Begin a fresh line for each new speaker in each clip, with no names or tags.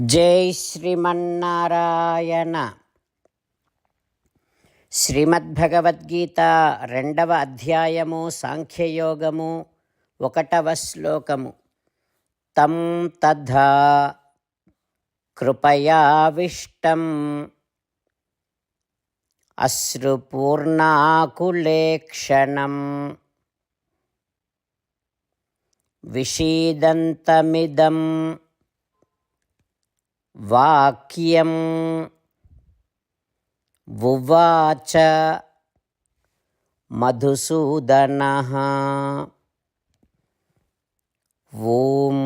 జై శ్రీమన్నారాయణ. శ్రీమద్భగవద్గీత రెండవ అధ్యాయము సాంఖ్యయోగము ఒకటవ శ్లోకము. తం తథా కృపయావిష్టం. అశ్రుపూర్ణాకులేక్షణం. విషీదంతమిదం. వాక్యం ఉవాచ మధుసూదన. ఓం.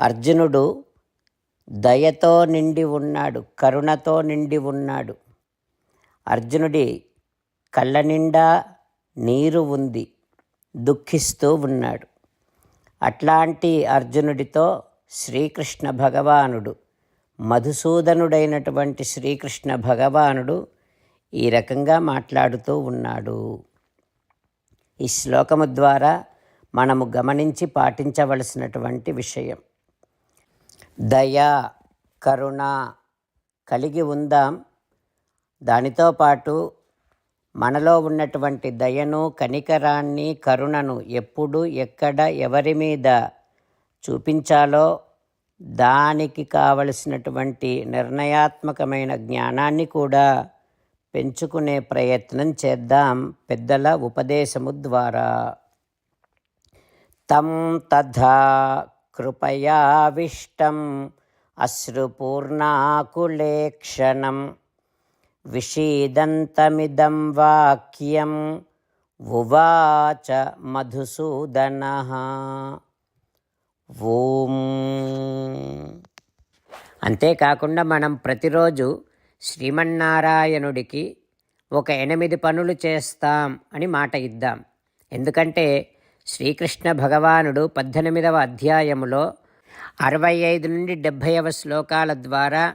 అర్జునుడు దయతో నిండి ఉన్నాడు కరుణతో నిండి ఉన్నాడు. అర్జునుడి కళ్ళ నిండా నీరు ఉంది దుఃఖిస్తూ ఉన్నాడు. అట్లాంటి అర్జునుడితో శ్రీకృష్ణ భగవానుడు మధుసూదనుడైనటువంటి శ్రీకృష్ణ భగవానుడు ఈ రకంగా మాట్లాడుతూ ఉన్నాడు. ఈ శ్లోకము ద్వారా మనము గమనించి పాటించవలసినటువంటి విషయం. దయ కరుణ కలిగి ఉందాం. దానితో పాటు మనలో ఉన్నటువంటి దయను కనికరాన్ని కరుణను ఎప్పుడు ఎక్కడ ఎవరి మీద చూపించాలో దానికి కావలసినటువంటి నిర్ణయాత్మకమైన జ్ఞానాన్ని కూడా పెంచుకునే ప్రయత్నం చేద్దాం పెద్దల ఉపదేశము ద్వారా. తం తథా కృపయావిష్టం అశ్రుపూర్ణాకులేక్షణం. విషీదంతమిదం వాక్యం ఉవాచ మధుసూదన. ఓం. అంతేకాకుండా మనం ప్రతిరోజు శ్రీమన్నారాయణుడికి ఒక ఎనిమిది పనులు చేస్తాం అని మాట ఇద్దాం. ఎందుకంటే శ్రీకృష్ణ భగవానుడు పద్దెనిమిదవ అధ్యాయములో అరవై ఐదు నుండి డెబ్భైవ శ్లోకాల ద్వారా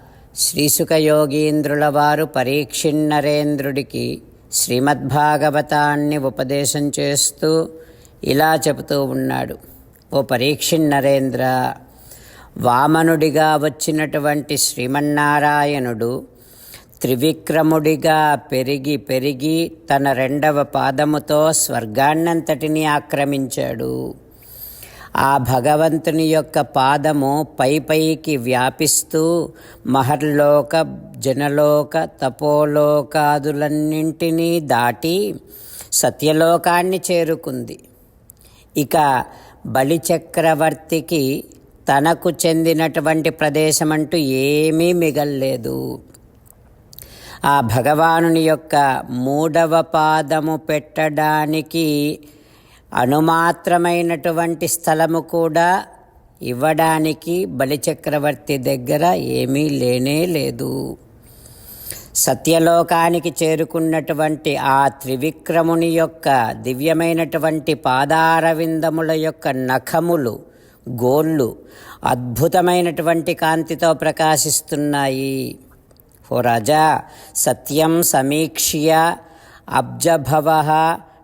శ్రీసుఖయోగీంద్రుల వారు పరీక్షిన్నరేంద్రుడికి శ్రీమద్భాగవతాన్ని ఉపదేశం చేస్తూ ఇలా చెబుతూ ఉన్నాడు. ఓ పరీక్షిన్నరేంద్ర వామనుడిగా వచ్చినటువంటి శ్రీమన్నారాయణుడు త్రివిక్రముడిగా పెరిగి పెరిగి తన రెండవ పాదముతో స్వర్గాన్నంతటినీ ఆక్రమించాడు. ఆ భగవంతుని యొక్క పాదము పై పైకి వ్యాపిస్తూ మహర్లోక జనలోక తపోలోకాదులన్నింటినీ దాటి సత్యలోకాన్ని చేరుకుంది. ఇక బలిచక్రవర్తికి తనకు చెందినటువంటి ప్రదేశమంటూ ఏమీ మిగల్లేదు. ఆ భగవానుని యొక్క మూడవ పాదము పెట్టడానికి అనుమాత్రమైనటువంటి స్థలము కూడా ఇవ్వడానికి బలిచక్రవర్తి దగ్గర ఏమీ లేనే లేదు. సత్యలోకానికి చేరుకున్నటువంటి ఆ త్రివిక్రముని యొక్క దివ్యమైనటువంటి పాదారవిందముల యొక్క నఖములు గోళ్ళు అద్భుతమైనటువంటి కాంతితో ప్రకాశిస్తున్నాయి. ఓ రాజా సత్యం సమీక్ష్య అబ్జభవ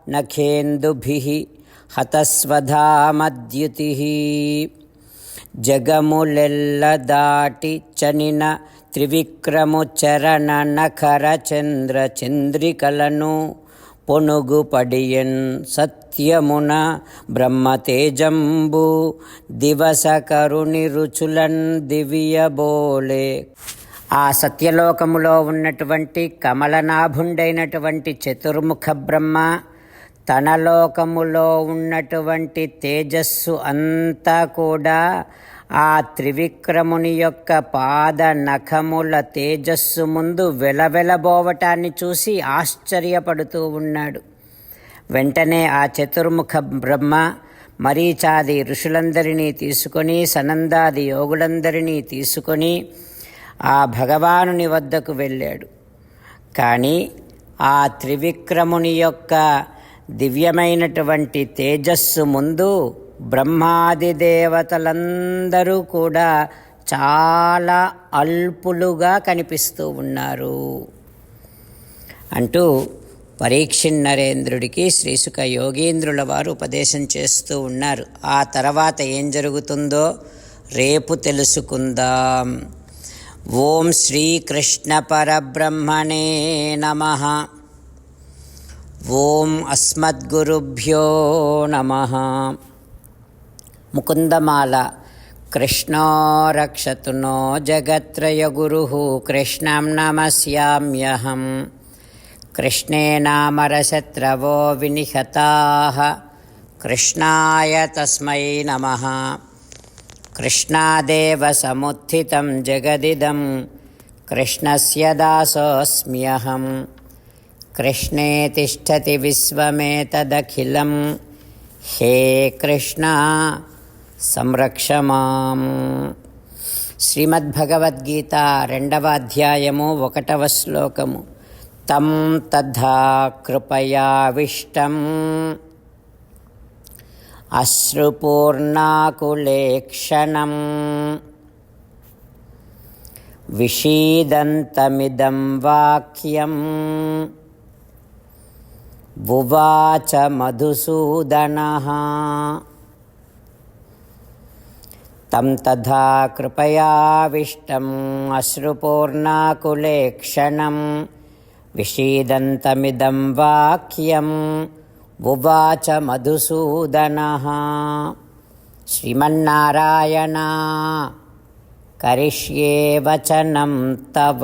నఖేందుభి హతస్వధామద్యుతి. జగములెల్ల దాటి చనిన త్రివిక్రము చరణ నఖర చంద్ర చంద్రికలను పొనుగు పడియన్ సత్యమున బ్రహ్మతేజంబు దివస కరుణి రుచులన్ దివ్యబోలే. ఆ సత్యలోకములో ఉన్నటువంటి కమలనాభుండైనటువంటి చతుర్ముఖ బ్రహ్మ తన లోకములో ఉన్నటువంటి తేజస్సు అంతా కూడా ఆ త్రివిక్రముని యొక్క పాద నఖముల తేజస్సు ముందు వెలవెలబోవటాన్ని చూసి ఆశ్చర్యపడుతూ ఉన్నాడు. వెంటనే ఆ చతుర్ముఖ బ్రహ్మ మరీచాది ఋషులందరినీ తీసుకొని సనందాది యోగులందరినీ తీసుకొని ఆ భగవానుని వద్దకు వెళ్ళాడు. కానీ ఆ త్రివిక్రముని యొక్క దివ్యమైనటువంటి తేజస్సు ముందు బ్రహ్మాది దేవతలందరూ కూడా చాలా అల్పులుగా కనిపిస్తూ ఉన్నారు. అంటూ పరీక్షిన్నరేంద్రుడికి శ్రీసుఖ యోగీంద్రుల వారు ఉపదేశం చేస్తూ ఉన్నారు. ఆ తర్వాత ఏం జరుగుతుందో రేపు తెలుసుకుందాం. ఓం శ్రీకృష్ణ పరబ్రహ్మణే నమ. ॐ अस्मद्गुरुभ्यो नमः। मुकुन्दमाला कृष्णो रक्षतु नो जगत्रयगुरुः कृष्णं नमस्याम्यहं। कृष्णे नामरशत्रवो विनिहताः। कृष्णाय तस्मै नमः। कृष्णादेव समुत्थितं जगदिदं। कृष्णस्य दासोऽस्म्यहम्। कृष्णे तिष्ठति विश्वमेतदखिलं हे कृष्ण संरक्ष मां श्रीमद्भगवद्गीता रण्डवाध्यायमु वकटवश्लोकमु तं तथा कृपयाविष्टम् अश्रुपूर्णाकुलेक्षणं विषीदन्तमिदं वाक्यम् విషీదంతమిదం వాక్యం ఉవాచ మధుసూదన తం తథా కృపయావిష్టం అశ్రుపూర్ణాకులేక్షణం విషీదంతమిదం వాక్యం ఉవాచ మధుసూదన శ్రీమన్నారాయణ కరిష్యే వచనం తవ